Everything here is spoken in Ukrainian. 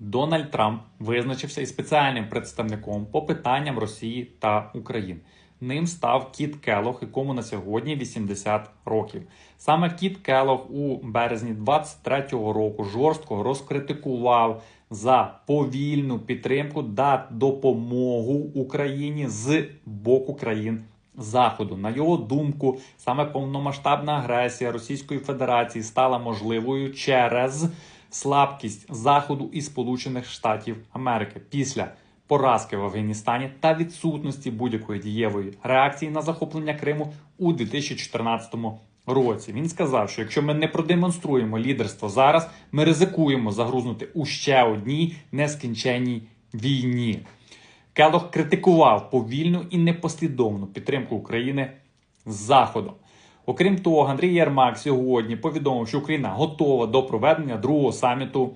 Дональд Трамп визначився із спеціальним представником по питанням Росії та України. Ним став Кіт Келох, якому на сьогодні 80 років. Саме Кіт Келох у березні 23-го року жорстко розкритикував за повільну підтримку та допомогу Україні з боку країн Заходу. На його думку, саме повномасштабна агресія Російської Федерації стала можливою через слабкість Заходу і Сполучених Штатів Америки після поразки в Афганістані та відсутності будь-якої дієвої реакції на захоплення Криму у 2014 році. Він сказав, що якщо ми не продемонструємо лідерство зараз, ми ризикуємо загрузнути у ще одній нескінченній війні. Келох критикував повільну і непослідовну підтримку України з Заходом. Окрім того, Андрій Єрмак сьогодні повідомив, що Україна готова до проведення другого саміту